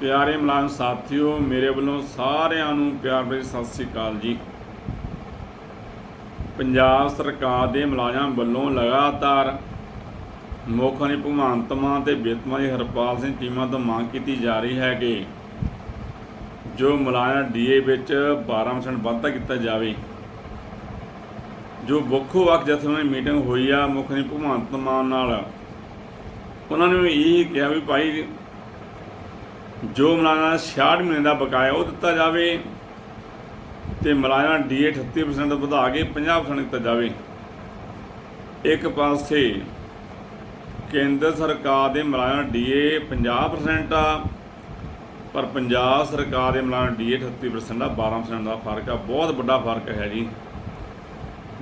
ਪਿਆਰੇ ਮੁਲਾਜ਼ਮ ਸਾਥੀਓ, ਮੇਰੇ ਵੱਲੋਂ ਸਾਰਿਆਂ ਨੂੰ ਪਿਆਰ ਭਰੀ ਸਤਿ ਸ੍ਰੀ ਅਕਾਲ ਜੀ। ਪੰਜਾਬ ਸਰਕਾਰ ਦੇ ਮੁਲਾਜ਼ਮਾਂ ਵੱਲੋਂ ਲਗਾਤਾਰ ਮੁੱਖ ਮੰਤਰੀ ਭਗਵੰਤ ਮਾਨ ਤੇ ਵਿੱਤ ਮੰਤਰੀ ਹਰਪਾਲ ਸਿੰਘ ਚੀਮਾ ਤੋਂ ਮੰਗ ਕੀਤੀ ਜਾ ਰਹੀ ਹੈ ਕਿ ਜੋ ਮੁਲਾਜ਼ਮ ਡੀਏ ਵਿੱਚ 12% ਵਾਧਾ ਕੀਤਾ ਜਾਵੇ। ਜੋ ਵੱਖੋ ਵੱਖ ਜਥੇਬੰਦੀਆਂ ਦੀ ਮੀਟਿੰਗ ਹੋਈ ਆ ਮੁੱਖ ਮੰਤਰੀ ਭਗਵੰਤ ਮਾਨ ਨਾਲ, ਉਹਨਾਂ ਨੇ ਇਹ ਕਿਹਾ ਵੀ ਭਾਈ ਜੋ ਮੁਲਾਜ਼ਮਾਂ ਦਾ 66 ਮਹੀਨੇ ਦਾ ਬਕਾਇਆ ਉਹ ਦਿੱਤਾ ਜਾਵੇ ਤੇ ਮੁਲਾਜ਼ਮਾਂ ਡੀਏ 38% ਤੋਂ ਵਧਾ ਕੇ 50% ਦਿੱਤਾ ਜਾਵੇ। ਇੱਕ ਪਾਸੇ ਕੇਂਦਰ ਸਰਕਾਰ ਦੇ ਮੁਲਾਜ਼ਮਾਂ ਡੀਏ 50% ਆ, ਪਰ ਪੰਜਾਬ ਸਰਕਾਰ ਦੇ ਮੁਲਾਜ਼ਮਾਂ ਡੀਏ 38% ਆ 12% ਦਾ ਫ਼ਰਕ ਆ। ਬਹੁਤ ਵੱਡਾ ਫ਼ਰਕ ਹੈ ਜੀ।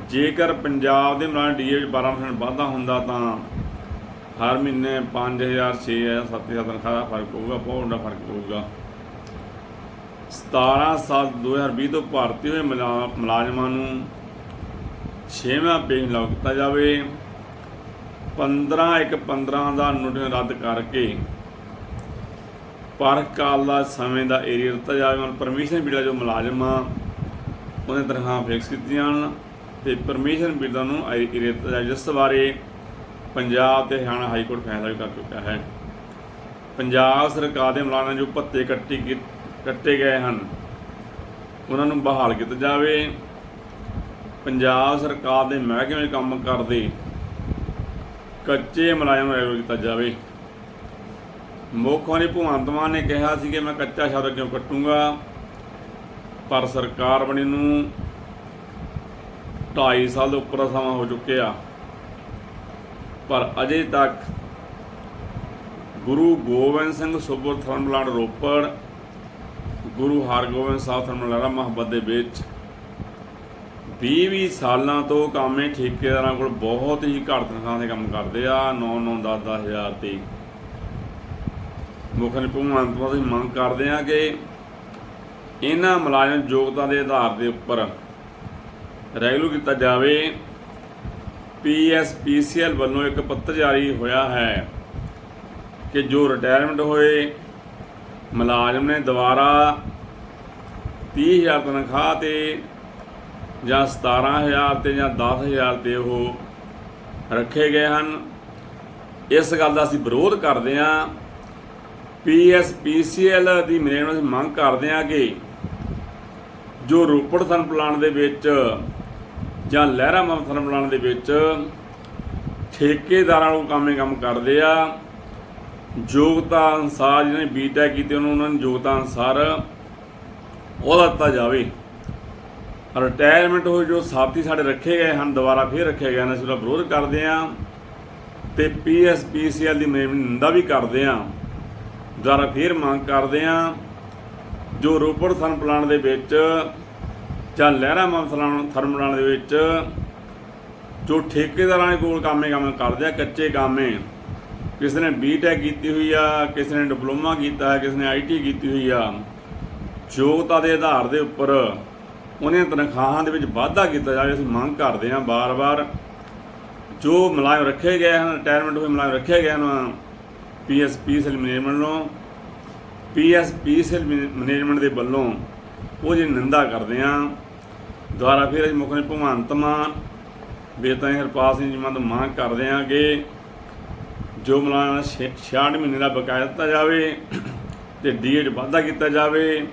ਜੇਕਰ ਪੰਜਾਬ ਦੇ ਮੁਲਾਜ਼ਮਾਂ ਡੀਏ ਵਿੱਚ 12% ਵਾਧਾ ਹੁੰਦਾ ਤਾਂ ਹਰ ਮਹੀਨੇ 5000 6000 7000 ਤਨਖਾਹ ਦਾ ਫ਼ਰਕ ਪਊਗਾ, ਬਹੁਤ ਵੱਡਾ ਫ਼ਰਕ ਪਊਗਾ। 17 ਸਾਲ 2020 ਤੋਂ ਭਰਤੀ ਹੋਏ ਮੁਲਾ- ਮੁਲਾਜ਼ਮਾਂ ਨੂੰ 6ਵਾਂ ਪੇਨ ਲਾਗੂ ਕੀਤਾ ਜਾਵੇ। 15 ਇੱਕ 15 ਦਾ ਨੋਟਿਸ ਰੱਦ ਕਰਕੇ ਪਰ ਕਾਲ ਦਾ ਸਮੇਂ ਦਾ ਏਰੀਆ ਦਿੱਤਾ ਜਾਵੇ। ਮਨ ਪਰਮਿਸ਼ਨ ਬਿਲਾ ਜੋ ਮੁਲਾਜ਼ਮ ਆ, ਉਹਨੇ ਤਨਖਾਹ ਫਿਕਸ ਕੀਤੀਆਂ ਹਨ ਤੇ ਪਰਮਿਸ਼ਨ ਬਿਲਾਂ ਨੂੰ ਏਰੀਆ ਦਿੱਤਾ ਜਾਵੇ। ਜਿਸ ਬਾਰੇ ਪੰਜਾਬ ਤੇ ਹਰਿਆਣਾ ਹਾਈ ਕੋਰਟ ਫੈਸਲਾ ਵੀ ਕਰ ਚੁੱਕਾ ਹੈ। ਪੰਜਾਬ ਸਰਕਾਰ ਦੇ ਮੁਲਾਜ਼ਮਾਂ ਜੋ ਭੱਤੇ ਕੱਟੀ ਕੱਟੇ ਗਏ ਹਨ, ਉਹਨਾਂ ਨੂੰ ਬਹਾਲ ਕੀਤਾ ਜਾਵੇ। ਪੰਜਾਬ ਸਰਕਾਰ ਦੇ ਮਹਿਕਮੇ ਵਿੱਚ ਕੰਮ ਕਰਦੇ ਕੱਚੇ ਮੁਲਾਜ਼ਮ ਨੂੰ ਐਰੋ ਕੀਤਾ ਜਾਵੇ। ਮੁੱਖ ਮੰਤਰੀ ਭਗਵੰਤ ਮਾਨ ਨੇ ਕਿਹਾ ਸੀ ਕਿ ਮੈਂ ਕੱਚਾ ਸ਼ਬਦ ਕਿਉਂ ਕੱਟੂੰਗਾ? ਪਰ ਸਰਕਾਰ ਬਣੀ ਨੂੰ 2.5 ਸਾਲ ਦੇ ਉੱਪਰ ਦਾ ਸਮਾਂ ਹੋ ਚੁੱਕਿਆ। ਪਰ ਅਜੇ ਤੱਕ ਗੁਰੂ ਗੋਬਿੰਦ ਸਿੰਘ ਸੂਬਾ ਥਰਮਲਾਨ ਰੋਪੜ, ਗੁਰੂ ਹਰਗੋਬਿੰਦ ਸਾਹਿਬ ਥਰਮਲਾਰਾ ਮੁਹੱਬਤ ਦੇ ਵਿੱਚ 20-20 ਸਾਲਾਂ ਤੋਂ ਕਾਮੇ ਠੇਕੇਦਾਰਾਂ ਕੋਲ ਬਹੁਤ ਹੀ ਘੱਟ ਤਨਖਾਹ ਦੇ ਕੰਮ ਕਰਦੇ ਆ 9-9 10-10 ਹਜ਼ਾਰ ਤੇ। ਮੁੱਖ ਨੇ ਭਗਵੰਤ ਮਾਨ ਦੀ ਮੰਗ ਕਰਦੇ ਆ ਕਿ ਇਹਨਾਂ ਮੁਲਾਜ਼ਮ ਯੋਗਤਾ ਦੇ ਆਧਾਰ ਦੇ ਉੱਪਰ ਰੈਗੂਲਰ ਕੀਤਾ ਜਾਵੇ। ਪੀਐਸਪੀਸੀਐਲ ਵੱਲੋਂ ਇੱਕ ਪੱਤਰ ਜਾਰੀ ਹੋਇਆ ਹੈ ਕਿ ਜੋ ਰਿਟਾਇਰਮੈਂਟ ਹੋਏ, ਮੁਲਾਜ਼ਮ ਨੇ ਦੁਬਾਰਾ 30000 ਤਨਖਾਹ ਤੇ ਜਾਂ 17000 ਤੇ ਜਾਂ 10000 ਤੇ ਉਹ ਰੱਖੇ ਗਏ ਹਨ। ਇਸ ਗੱਲ ਦਾ ਅਸੀਂ ਵਿਰੋਧ ਕਰਦੇ ਹਾਂ। ਪੀਐਸਪੀਸੀਐਲ ਦੀ ਮੈਨੇਜਮੈਂਟ ਮੰਗ ਕਰਦੇ ਹਾਂ ਕਿ ਜੋ ਰੋਪੜ ਸਨ ਪਲਾਨ ਦੇ ਵਿੱਚ ਜਾਂ ਲਹਿਰਾ ਮਮਥਨ ਪਲਾਨ ਦੇ ਵਿੱਚ ਠੇਕੇਦਾਰਾਂ ਨੂੰ ਕੰਮੇ ਕੰਮ ਕਰਦੇ ਆ। ਯੋਗਤਾ ਅਨਸਾਰ ਜਿਹਨੇ ਬੀਟੈਕ ਕੀਤੀ, ਉਹਨੂੰ ਉਹਨਾਂ ਨੂੰ ਯੋਗਤਾ ਅਨਸਾਰ ਉਹਦਾ ਦਿੱਤਾ ਜਾਵੇ। ਰਿਟਾਇਰਮੈਂਟ ਹੋਏ ਜੋ ਸਾਥੀ ਸਾਡੇ ਰੱਖੇ ਗਏ ਹਨ, ਦੁਬਾਰਾ ਫੇਰ ਰੱਖੇ ਗਏ ਹਨ, ਅਸੀਂ ਉਹਦਾ ਵਿਰੋਧ ਕਰਦੇ ਆ ਤੇ ਪੀਐਸਪੀਸੀਐਲ ਦੀ ਮੈਨੇਜਮੈਂਟ ਨਿੰਦਾ ਵੀ ਕਰਦੇ ਆ ਦੁਬਾਰਾ ਫੇਰ ਮੰਗ ਕਰਦੇ ਆ ਜੋ ਰੋਪੜ ਸਨ ਪਲਾਨ ਦੇ ਵਿੱਚ ਜਾਂ ਲਹਿਰਾ ਮਸਲਾਨ ਥਰਮਲਾਂ ਦੇ ਵਿੱਚ ਜੋ ਠੇਕੇਦਾਰਾਂ ਦੇ ਕੋਲ ਕਾਮੇ ਕੰਮ ਕਰਦੇ ਆ, ਕੱਚੇ ਕਾਮੇ, ਕਿਸੇ ਨੇ ਬੀਟੈਕ ਕੀਤੀ ਹੋਈ ਆ, ਕਿਸੇ ਨੇ ਡਿਪਲੋਮਾ ਕੀਤਾ ਹੈ ਕਿਸੇ ਨੇ ਆਈਟੀ ਕੀਤੀ ਹੋਈ ਆ, ਯੋਗਤਾ ਦੇ ਆਧਾਰ ਦੇ ਉੱਪਰ ਉਹਨਾਂ ਦੀਆਂ ਤਨਖਾਹਾਂ ਦੇ ਵਿੱਚ ਵਾਧਾ ਕੀਤਾ ਜਾਵੇ, ਅਸੀਂ ਮੰਗ ਕਰਦੇ ਹਾਂ ਬਾਰ-ਬਾਰ। ਜੋ ਮੁਲਾਜ਼ਮ ਰੱਖੇ ਗਏ ਹਨ ਰਿਟਾਇਰਮੈਂਟ ਹੋਏ ਮੁਲਾਜ਼ਮ ਰੱਖੇ ਗਏ ਹਨ ਪੀਐਸਪੀ ਸੈਲ ਮੈਨੇਜਮੈਂਟ ਨੂੰ ਪੀਐਸਪੀ ਸੈਲ ਮੈਨੇਜਮੈਂਟ ਦੇ ਵੱਲੋਂ ਉਹ ਜੀ ਨਿੰਦਾ ਕਰਦੇ ਹਾਂ ਦੁਆਰਾ ਫਿਰ ਅਸੀਂ ਮੁੱਖ ਭਗਵੰਤ ਮਾਨ ਬੇਤਾਂ ਹਰਪਾਲ ਸਿੰਘ ਜੀ ਤੋਂ ਮੰਗ ਕਰਦੇ ਹਾਂ ਕਿ ਜੋ ਮੁਲਾਜ਼ਮਾਂ ਦਾ ਛੇ- 66 ਮਹੀਨੇ ਦਾ ਬਕਾਇਆ ਦਿੱਤਾ ਜਾਵੇ ਤੇ ਡੀਏ 'ਚ ਵਾਧਾ ਕੀਤਾ ਜਾਵੇ।